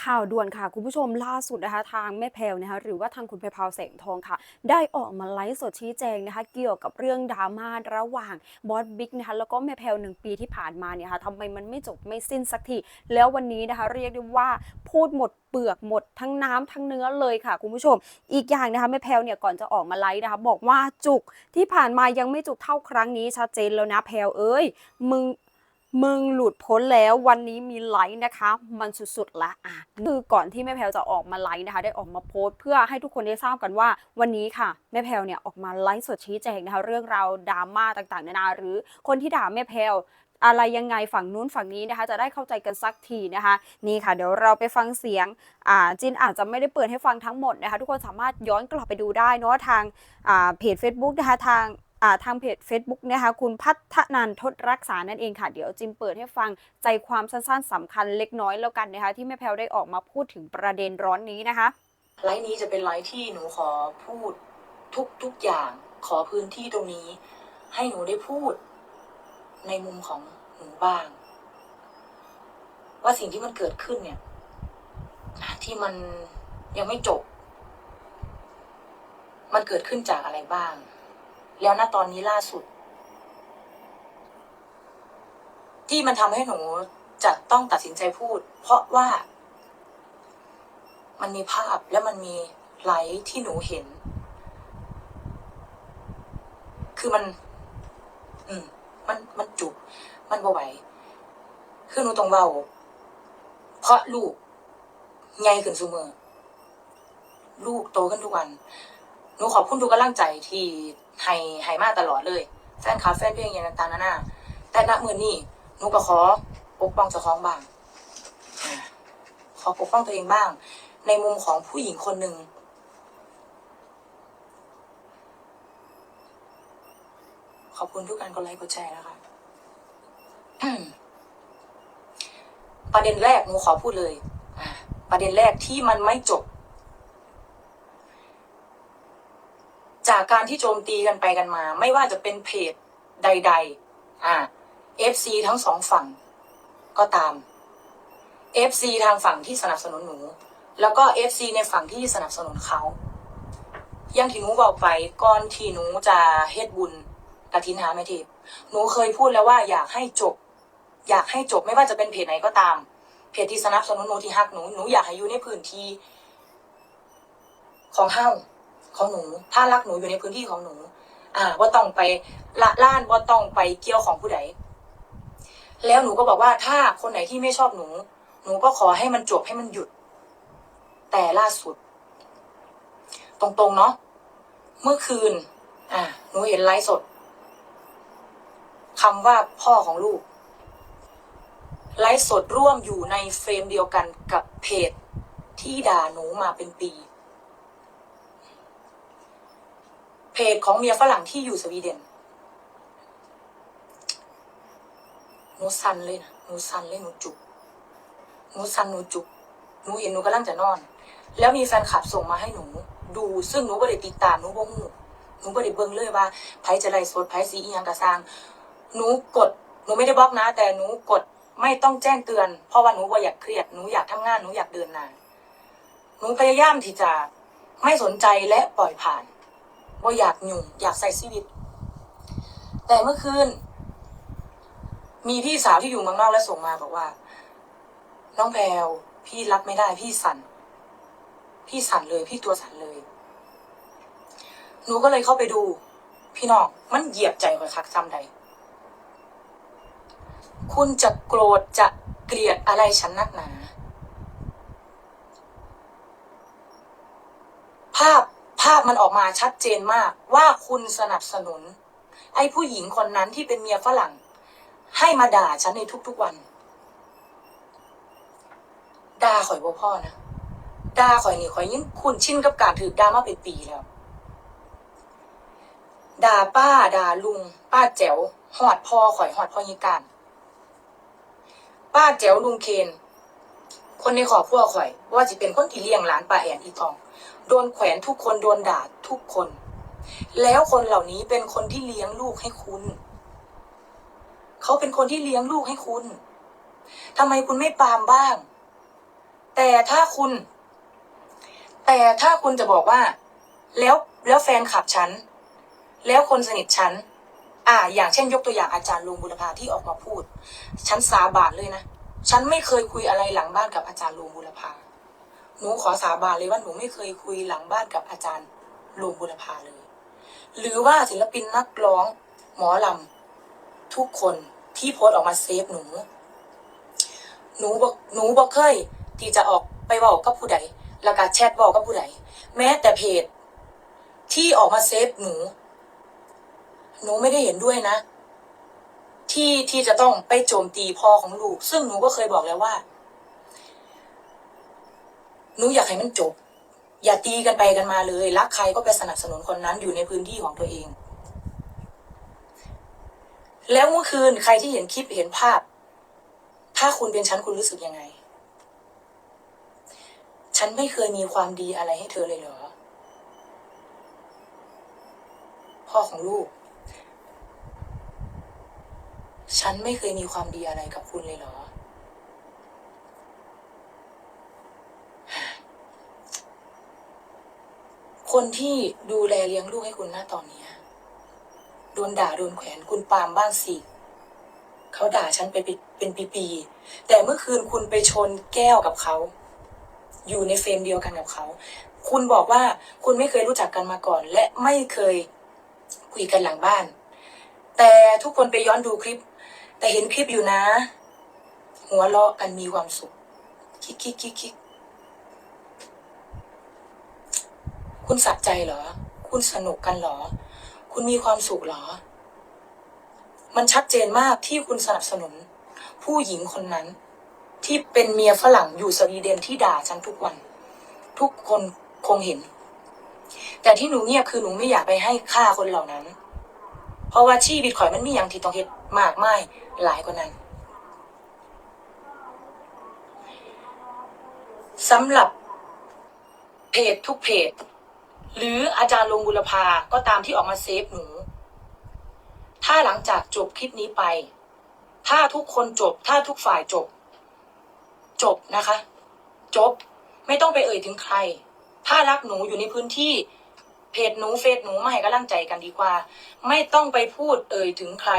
ข่าวด่วนค่ะ คุณผู้ชมล่าสุดนะคะ ทางแม่แพรวนะคะหรือว่าทางคุณเพรพาวแสงทองค่ะ ได้ออกมาไลฟ์สดชี้แจงนะคะ เกี่ยวกับเรื่องดราม่าระหว่างบอสบิ๊กนะคะแล้วก็แม่แพรวหนึ่งปีที่ผ่านมาเนี่ยค่ะทำไมมันไม่จบไม่สิ้นสักทีแล้ววันนี้นะคะ เรียกได้ว่าพูดหมดเปลือกหมดทั้งน้ำทั้งเนื้อเลยค่ะ คุณผู้ชม อีกอย่างนะคะแม่แพรวเนี่ยก่อนจะออกมาไลฟ์นะคะ บอกว่าจุกที่ผ่านมายังไม่จุกเท่าครั้งนี้ชัดเจนแล้วนะแพรวเอ้ยมึง มึงหลุดพ้นแล้ววันนี้มีไลฟ์นะคะ มันสุดๆละอะคือก่อนที่แม่แพลวจะออกมาไลฟ์นะคะ ได้ออกมาโพสต์เพื่อให้ทุกคนได้ทราบกันว่า วันนี้ค่ะแม่แพลวเนี่ยออกมาไลฟ์สดชี้แจงนะคะ เรื่องราวดราม่าต่างๆนานาหรือคนที่ด่าแม่แพลวอะไรยังไงฝั่งนู้นฝั่งนี้นะคะ จะได้เข้าใจกันสักทีนะคะ นี่ค่ะ เดี๋ยวเราไปฟังเสียงอ่าจินอาจจะไม่ได้เปิดให้ฟังทั้งหมดนะคะ ทุกคนสามารถย้อนกลับไปดูได้เนาะทางอ่าเพจ Facebook นะคะทาง ทางเพจ Facebook นะคะคุณพัฒนันทศรักษานั่นเองค่ะ เดี๋ยวจิมเปิดให้ฟังใจความสั้นๆสำคัญเล็กน้อยแล้วกันนะคะที่แม่แพลวได้ออกมาพูดถึงประเด็นร้อนนี้นะคะไลฟ์นี้จะเป็นไลฟ์ที่หนูขอพูดทุกทุกอย่างขอพื้นที่ตรงนี้ ให้หนูได้พูด ในมุมของหนูบ้าง ว่าสิ่งที่มันเกิดขึ้นเนี่ย ที่มันยังไม่จบ มันเกิดขึ้นจากอะไรบ้าง แล้วณตอนนี้ล่าสุด ที่มันทำให้หนูจะต้องตัดสินใจพูด เพราะว่า มันมีภาพและมันมีไลท์ที่หนูเห็น คือมัน อืม มันมันจุกมันบ่ไหวคือหนูต้องเบาเพราะลูกใหญ่ขึ้นสูมือลูกโตขึ้นทุกวัน หนูขอบคุณทุกกำลังใจที่ให้ให้มาตลอดเลย แฟนคลับแฟนเพลงอย่างต่างๆนานาแต่ณมือนี้หนูก็ขอปกป้องเจ้าของบ้างขอปกป้องตัวเองบ้าง ในมุมของผู้หญิงคนหนึ่งขอบคุณทุกการกดไลค์กดแชร์นะคะประเด็นแรกหนูขอพูดเลยประเด็นแรกที่มันไม่จบ จากการที่โจมตีกันไปกันมา ไม่ว่าจะเป็นเพจใด ๆ อ่า FC ทั้งสองฝั่ง ก็ตาม FC ทางฝั่งที่สนับสนุนหนู แล้วก็ FC ในฝั่งที่สนับสนุนเขาอยังที่หนูบอกไปก่อนที่หนูจะเฮ็ดบุญกฐินหาไม่ทิพย์หนูเคยพูดแล้วว่าอยากให้จบ อยากให้จบไม่ว่าจะเป็นเพจไหนก็ตาม เพจที่สนับสนุนหนูที่ฮักหนูหนูอยากให้อยู่ในพื้นที่ของเฮ้า ของหนู ถ้ารักหนูอยู่ในพื้นที่ของหนู อ่าว่าต้องไปละล่านว่าต้องไปเกี่ยวของผู้ใดแล้วหนูก็บอกว่าถ้าคนไหนที่ไม่ชอบหนู หนูก็ขอให้มันจบให้มันหยุด แต่ล่าสุด ตรงๆเนาะเมื่อคืน อ่าหนูเห็นไลฟ์สดคำว่าพ่อของลูก ไลฟ์สดร่วมอยู่ในเฟรมเดียวกันกับเพจที่ด่าหนูมาเป็นปี เพจของเมียฝรั่งที่อยู่สวีเดนหนูสันเลยนะหนูสันเลยหนูจุกหนูสันหนูจุกหนูเห็นหนูกำลังจะนอน แล้วมีแฟนคลับส่งมาให้หนู ดูซึ่งหนูก็ได้ติดตามหนูบ่ฮู้หนูก็ได้เบิ่งเลยว่าไผจะไล่สดไผสีอีหยังกระสร้างหนูกดหนูไม่ได้บล็อกนะ แต่หนูกดไม่ต้องแจ้งเตือน เพราะว่าหนูว่าอยากเครียดหนูอยากทำงานหนูอยากเดินหน้าหนูพยายามที่จะไม่สนใจและปล่อยผ่าน ว่าอยากยุ่งอยากใส่ชีวิต แต่เมื่อคืน มีพี่สาวที่อยู่เมืองนอกและส่งมาบอกว่า น้องแพลวพี่รับไม่ได้พี่สั่น พี่สั่นเลยพี่ตัวสั่นเลย หนูก็เลยเข้าไปดู พี่น้องมันเหยียบใจกว่าคักซ้ำใด คุณจะโกรธจะเกลียดอะไรฉันนักหนา ภาพ ภาพมันออกมาชัดเจนมากว่าคุณสนับสนุน ไอ้ผู้หญิงคนนั้นที่เป็นเมียฝรั่ง ให้มาด่าฉันในทุกๆวัน ด่าข่อยบ่พ่อนะด่าข่อยนี่ข่อยยิ่งคุ้นชินกับการถือด่ามาเป็นปีแล้วด่าป้าด่าลุง ป้าแจ๋วหอดพ่อข่อยหอดพ่อยิการป้าแจ๋วลุงเคน คนในครอบครัวข่อย ว่าจะเป็นคนที่เลี้ยงหลานป้าแอนอีทอง โดนแขวนทุกคนโดนด่าทุกคน แล้วคนเหล่านี้เป็นคนที่เลี้ยงลูกให้คุณ เขาเป็นคนที่เลี้ยงลูกให้คุณทำไมคุณไม่ปรามบ้าง แต่ถ้าคุณ แต่ถ้าคุณจะบอกว่า แล้วแล้วแฟนคลับฉัน แล้วคนสนิทฉันอ่า อย่างเช่นยกตัวอย่างอาจารย์ลุงบุรพาที่ออกมาพูด ฉันสาบานเลยนะ ฉันไม่เคยคุยอะไรหลังบ้านกับอาจารย์ลุงบุรพา หนูขอสาบานเลยว่าหนูไม่เคยคุยหลังบ้านกับอาจารย์ลุงบุรพาเลย หรือว่าศิลปินนักร้องหมอลำทุกคนที่โพสต์ออกมาเซฟหนู หนูบอกหนูบอกเคย ที่จะออกไปบอกกับผู้ใดแล้วก็แชทบอกกับผู้ใดแม้แต่เพจที่ออกมาเซฟหนู หนูไม่ได้เห็นด้วยนะ ที่ที่จะต้องไปโจมตีพ่อของลูก ซึ่งหนูก็เคยบอกแล้วว่า หนูอยากให้มันจบ อย่าตีกันไปกันมาเลย รักใครก็ไปสนับสนุนคนนั้นอยู่ในพื้นที่ของตัวเอง แล้วเมื่อคืนใครที่เห็นคลิปเห็นภาพ ถ้าคุณเป็นฉันคุณรู้สึกยังไง ฉันไม่เคยมีความดีอะไรให้เธอเลยเหรอ พ่อของลูก ฉันไม่เคยมีความดีอะไรกับคุณเลยเหรอ คนที่ดูแลเลี้ยงลูกให้คุณหน้าตอนนี้โดนด่าโดนแขวนคุณปาล์มบ้านสิเขาด่าฉันไปป็นเป็นปีๆแต่เมื่อคืนคุณไปชนแก้วกับเขา อยู่ในเฟรมเดียวกันกับเขา คุณบอกว่าคุณไม่เคยรู้จักกันมาก่อน และไม่เคยคุยกันหลังบ้าน แต่ทุกคนไปย้อนดูคลิป แต่เห็นคลิปอยู่นะ หัวเราะกันมีความสุขคิกคิกคิกคิก คุณสะใจเหรอ คุณสนุกกันเหรอ คุณมีความสุขเหรอ มันชัดเจนมากที่คุณสนับสนุน ผู้หญิงคนนั้น ที่เป็นเมียฝรั่งอยู่สวีเดนที่ด่าฉันทุกวัน ทุกคนคงเห็น แต่ที่หนูเงียบคือหนูไม่อยากไปให้ค่าคนเหล่านั้น เพราะว่าชีวิตข่อยมันมีอย่างที่ต้องเฮ็ดมากมายหลายกว่านั้นสำหรับเพจทุกเพจ หรืออาจารย์ลงบุรพาก็ตามที่ออกมาเซฟหนู ถ้าหลังจากจบคลิปนี้ไป ถ้าทุกคนจบ ถ้าทุกฝ่ายจบ จบนะคะ จบ ไม่ต้องไปเอ่ยถึงใคร ถ้ารักหนูอยู่ในพื้นที่ เพจหนูเฟซหนูมาให้กำลังใจกันดีกว่า ไม่ต้องไปพูดเอ่ยถึงใคร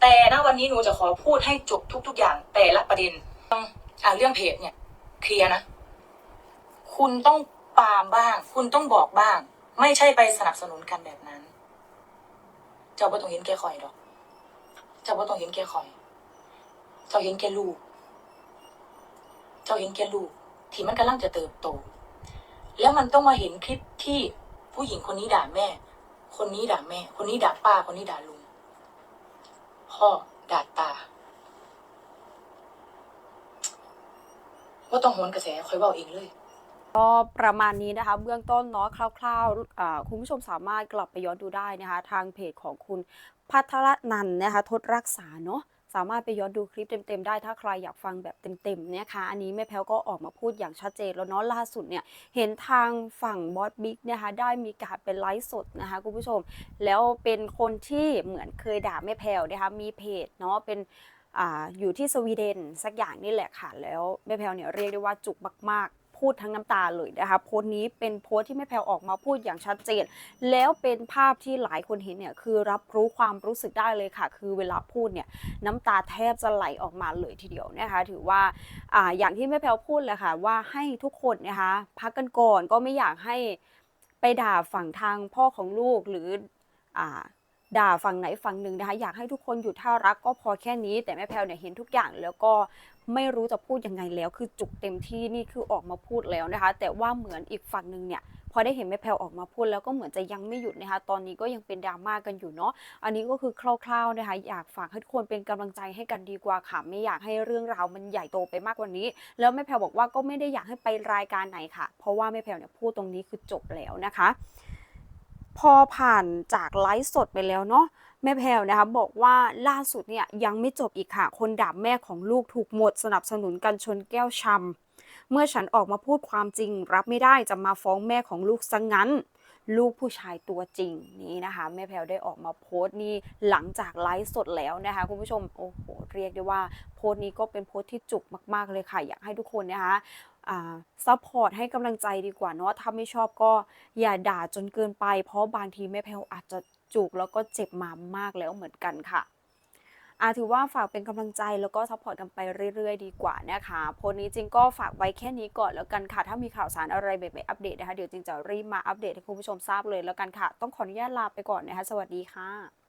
แต่ณวันนี้หนูจะขอพูดให้จบทุก ๆ อย่าง แต่ละประเด็นอ่าเรื่องเพจเนี่ยเคลียร์นะ คุณต้อง ปรามบ้าง คุณต้องบอกบ้าง ไม่ใช่ไปสนับสนุนกันแบบนั้น เจ้าบ่ต้องเห็นแก่ข่อยดอก เจ้าบ่ต้องเห็นแก่ข่อย เจ้าเห็นแก่ลูก เจ้าเห็นแก่ลูก ที่มันกำลังจะเติบโต แล้วมันต้องมาเห็นคลิปที่ผู้หญิงคนนี้ด่าแม่ คนนี้ด่าแม่ คนนี้ด่าป้า คนนี้ด่าลุง พ่อด่าตาว่าต้องโหนกระแสคอยเบาเองเลย ก็ประมาณนี้นะคะ เบื้องต้นเนาะคร่าวๆคุณผู้ชมสามารถกลับไปย้อนดูได้นะคะ ทางเพจของคุณพัทรนันนะคะ ทศรักษาเนาะสามารถไปย้อนดูคลิปเต็มๆได้ถ้าใครอยากฟังแบบเต็มๆนะคะอันนี้แม่แพลวก็ออกมาพูดอย่างชัดเจนแล้วเนาะล่าสุดเนี่ยเห็นทางฝั่งบอสบิ๊กนะคะได้มีการเป็นไลฟ์สดนะคะคุณผู้ชม แล้วเป็นคนที่เหมือนเคยด่าแม่แพลวนะคะมีเพจเนาะเป็นออยู่ที่สวีเดนสักอย่างนี่แหละค่ะแล้วแม่แพลวเนี่ยเรียกได้ว่าจุกมากๆ พูดทั้งน้ำตาเลยนะคะโพสต์นี้เป็นโพสต์ที่แม่แพลวออกมาพูดอย่างชัดเจน แล้วเป็นภาพที่หลายคนเห็นเนี่ยคือรับรู้ความรู้สึกได้เลยค่ะ คือเวลาพูดเนี่ยน้ำตาแทบจะไหลออกมาเลยทีเดียวนะคะถือว่าอ่าอย่างที่แม่แพลวพูดเลยค่ะว่าให้ทุกคนนะคะพักกันก่อนก็ไม่อยากให้ไปด่าฝั่งทางพ่อของลูกหรืออ่า ด่าฝั่งไหนฝั่งหนึ่งนะคะ อยากให้ทุกคนหยุดท่ารักก็พอแค่นี้ แต่แม่แพลวเนี่ยเห็นทุกอย่างแล้วก็ไม่รู้จะพูดยังไงแล้ว คือจุกเต็มที่นี่คือออกมาพูดแล้วนะคะ แต่ว่าเหมือนอีกฝั่งหนึ่งเนี่ยพอได้เห็นแม่แพลวออกมาพูดแล้วก็เหมือนจะยังไม่หยุดนะคะ ตอนนี้ก็ยังเป็นดราม่ากันอยู่เนาะ อันนี้ก็คือคร่าวๆนะคะ อยากฝากให้ทุกคนเป็นกำลังใจให้กันดีกว่าค่ะ ไม่อยากให้เรื่องราวมันใหญ่โตไปมากกว่านี้ แล้วแม่แพลวบอกว่าก็ไม่ได้อยากให้ไปรายการไหนค่ะ เพราะว่าแม่แพลวเนี่ยพูดตรงนี้คือจบแล้วนะคะ พอผ่านจากไลฟ์สดไปแล้วเนาะแม่แพลวนะคะบอกว่าล่าสุดเนี่ยยังไม่จบอีกค่ะ คนด่าแม่ของลูกถูกหมดสนับสนุนกันชนแก้วชำเมื่อฉันออกมาพูดความจริง รับไม่ได้จะมาฟ้องแม่ของลูกซะงงั้น ลูกผู้ชายตัวจริงนี่นะคะแม่แพลวได้ออกมาโพสต์นี่หลังจากไลฟ์สดแล้วนะคะคุณผู้ชมโอ้โหเรียกได้ว่าโพสต์นี้ก็เป็นโพสต์ที่จุกมาก ๆเลยค่ะ อยากให้ทุกคนนะคะ ซัพพอร์ตให้กำลังใจดีกว่าเนาะถ้าไม่ชอบก็อย่าด่าจนเกินไป เพราะบางทีแม่แพลวอาจจะจุกแล้วก็เจ็บมามากแล้วเหมือนกันค่ะอาถือว่าฝากเป็นกำลังใจแล้วก็ซัพพอร์ตกันไปเรื่อยๆ ดีกว่านะคะโพสนี้จริงก็ฝากไว้แค่นี้ก่อนแล้วกันค่ะ ถ้ามีข่าวสารอะไรแบบๆอัปเดตนะคะ เดี๋ยวจริงจะรีบมาอัปเดตให้คุณผู้ชมทราบเลยแล้วกันค่ะ ต้องขออนุญาตลาไปก่อนนะคะ สวัสดีค่ะ